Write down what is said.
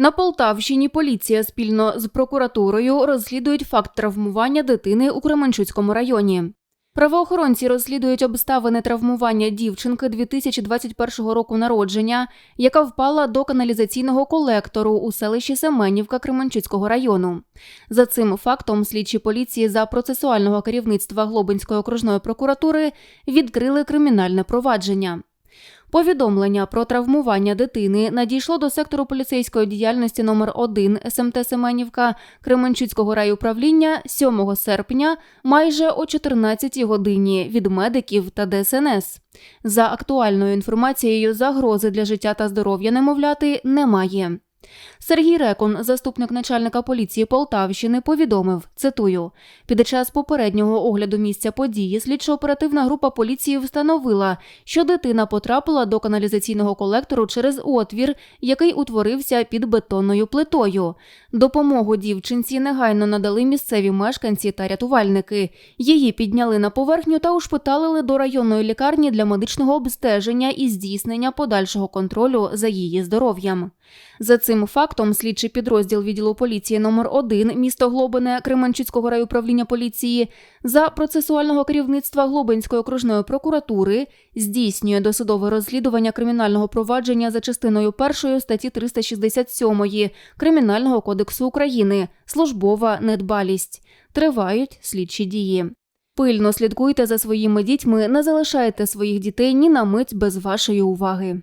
На Полтавщині поліція спільно з прокуратурою розслідують факт травмування дитини у Кременчуцькому районі. Правоохоронці розслідують обставини травмування дівчинки 2021 року народження, яка впала до каналізаційного колектору у селищі Семенівка Кременчуцького району. За цим фактом слідчі поліції за процесуального керівництва Глобинської окружної прокуратури відкрили кримінальне провадження. Повідомлення про травмування дитини надійшло до сектору поліцейської діяльності номер 1 СМТ Семенівка Кременчуцького райуправління 7 серпня майже о 14 годині від медиків та ДСНС. За актуальною інформацією, загрози для життя та здоров'я немовляти немає. Сергій Рекон, заступник начальника поліції Полтавщини, повідомив: цитую: під час попереднього огляду місця події слідчо-оперативна група поліції встановила, що дитина потрапила до каналізаційного колектору через отвір, який утворився під бетонною плитою. Допомогу дівчинці негайно надали місцеві мешканці та рятувальники. Її підняли на поверхню та ушпиталили до районної лікарні для медичного обстеження і здійснення подальшого контролю за її здоров'ям. За цим фактом слідчий підрозділ відділу поліції номер 1 місто Глобине Кременчуцького райуправління поліції за процесуального керівництва Глобинської окружної прокуратури здійснює досудове розслідування кримінального провадження за частиною 1 статті 367 Кримінального кодексу України службова недбалість. Тривають слідчі дії. Пильно слідкуйте за своїми дітьми, не залишайте своїх дітей ні на мить без вашої уваги.